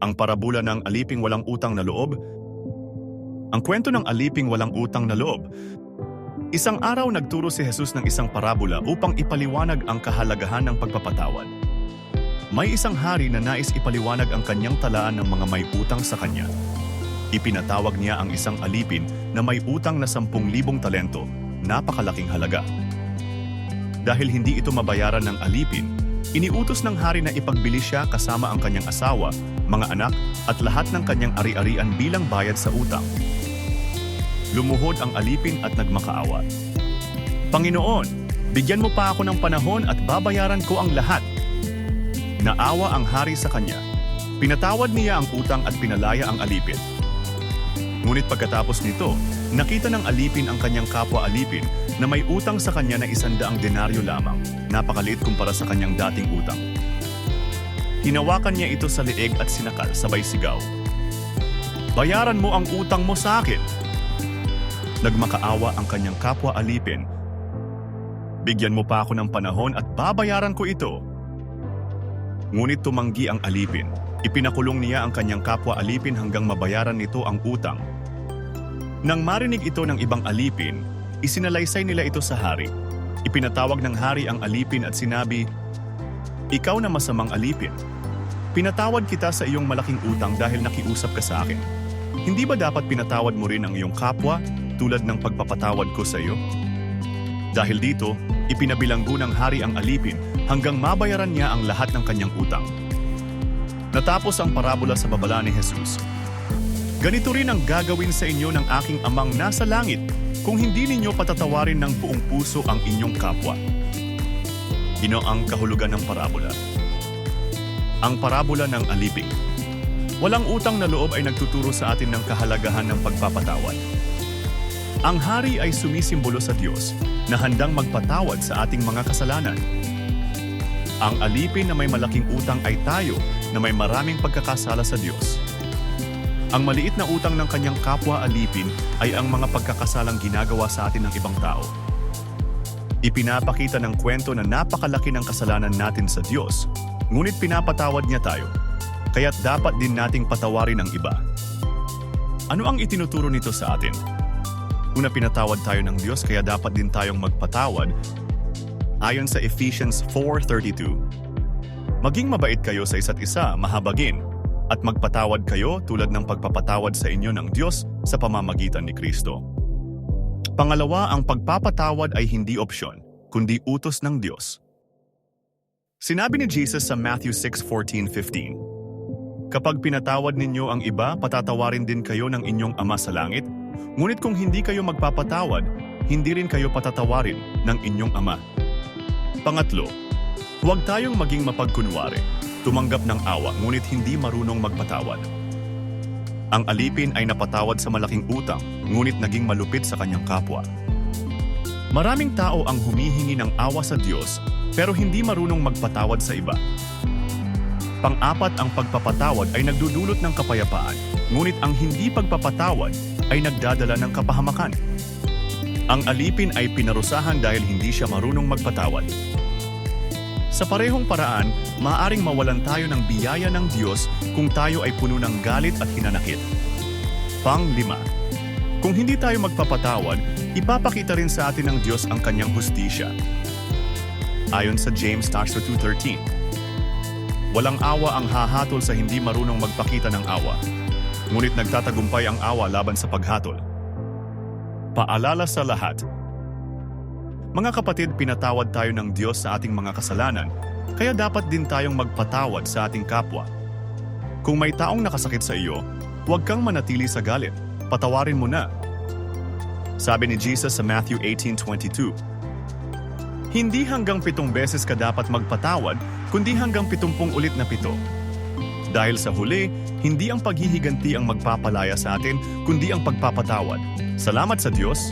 Ang parabula ng aliping walang utang na loob. Ang kwento ng aliping walang utang na loob. Isang araw nagturo si Jesus ng isang parabola upang ipaliwanag ang kahalagahan ng pagpapatawad. May isang hari na nais ipaliwanag ang kanyang talaan ng mga may utang sa kanya. Ipinatawag niya ang isang alipin na may utang na 10,000 talento, napakalaking halaga. Dahil hindi ito mabayaran ng alipin, iniutos ng hari na ipagbili siya kasama ang kanyang asawa, mga anak at lahat ng kanyang ari-arian bilang bayad sa utang. Lumuhod ang alipin at nagmakaawa. Panginoon, bigyan mo pa ako ng panahon at babayaran ko ang lahat. Naawa ang hari sa kanya. Pinatawad niya ang utang at pinalaya ang alipin. Ngunit pagkatapos nito, nakita ng alipin ang kanyang kapwa alipin na may utang sa kanya na isandaang denaryo lamang, napakaliit kumpara sa kanyang dating utang. Hinawakan niya ito sa leeg at sinakal sabay sigaw. Bayaran mo ang utang mo sa akin! Nagmakaawa ang kanyang kapwa alipin. Bigyan mo pa ako ng panahon at babayaran ko ito. Ngunit tumanggi ang alipin. Ipinakulong niya ang kanyang kapwa alipin hanggang mabayaran nito ang utang. Nang marinig ito ng ibang alipin, isinalaysay nila ito sa hari. Ipinatawag ng hari ang alipin at sinabi, Ikaw na masamang alipin. Pinatawad kita sa iyong malaking utang dahil nakiusap ka sa akin. Hindi ba dapat pinatawad mo rin ang iyong kapwa tulad ng pagpapatawad ko sa iyo? Dahil dito, ipinabilanggo ng hari ang alipin hanggang mabayaran niya ang lahat ng kanyang utang. Natapos ang parabola sa babala ni Jesus. Ganito rin ang gagawin sa inyo ng aking amang nasa langit kung hindi ninyo patatawarin ng buong puso ang inyong kapwa. Ino ang kahulugan ng parabola. Ang parabola ng aliping. Walang utang na loob ay nagtuturo sa atin ng kahalagahan ng pagpapatawad. Ang hari ay sumisimbolo sa Diyos na handang magpatawad sa ating mga kasalanan. Ang alipin na may malaking utang ay tayo na may maraming pagkakasala sa Diyos. Ang maliit na utang ng kanyang kapwa alipin ay ang mga pagkakasalang ginagawa sa atin ng ibang tao. Ipinapakita ng kwento na napakalaki ng kasalanan natin sa Diyos, ngunit pinapatawad niya tayo, kaya't dapat din nating patawarin ang iba. Ano ang itinuturo nito sa atin? Una pinatawad tayo ng Diyos kaya dapat din tayong magpatawad ayon sa Ephesians 4.32. Maging mabait kayo sa isa't isa, mahabagin, at magpatawad kayo tulad ng pagpapatawad sa inyo ng Diyos sa pamamagitan ni Kristo. Pangalawa, ang pagpapatawad ay hindi opsyon, kundi utos ng Diyos. Sinabi ni Jesus sa Matthew 6:14-15, Kapag pinatawad ninyo ang iba, patatawarin din kayo ng inyong Ama sa langit. Ngunit kung hindi kayo magpapatawad, hindi rin kayo patatawarin ng inyong Ama. Pangatlo, huwag tayong maging mapagkunwari, tumanggap ng awa ngunit hindi marunong magpatawad. Ang alipin ay napatawad sa malaking utang, ngunit naging malupit sa kanyang kapwa. Maraming tao ang humihingi ng awa sa Diyos, pero hindi marunong magpatawad sa iba. Pang-apat ang pagpapatawad ay nagdudulot ng kapayapaan, ngunit ang hindi pagpapatawad ay nagdadala ng kapahamakan. Ang alipin ay pinarusahan dahil hindi siya marunong magpatawad. Sa parehong paraan, maaring mawalan tayo ng biyaya ng Diyos kung tayo ay puno ng galit at hinanakit. Pang-lima, kung hindi tayo magpapatawad, ipapakita rin sa atin ng Diyos ang kanyang hustisya. Ayon sa James 2.13, Walang awa ang hahatol sa hindi marunong magpakita ng awa, ngunit nagtatagumpay ang awa laban sa paghatol. Paalala sa lahat, mga kapatid, pinatawad tayo ng Diyos sa ating mga kasalanan, kaya dapat din tayong magpatawad sa ating kapwa. Kung may taong nakasakit sa iyo, huwag kang manatili sa galit. Patawarin mo na. Sabi ni Jesus sa Matthew 18.22, Hindi hanggang pitong beses ka dapat magpatawad, kundi hanggang pitumpung ulit na pito. Dahil sa huli, hindi ang paghihiganti ang magpapalaya sa atin, kundi ang pagpapatawad. Salamat sa Diyos,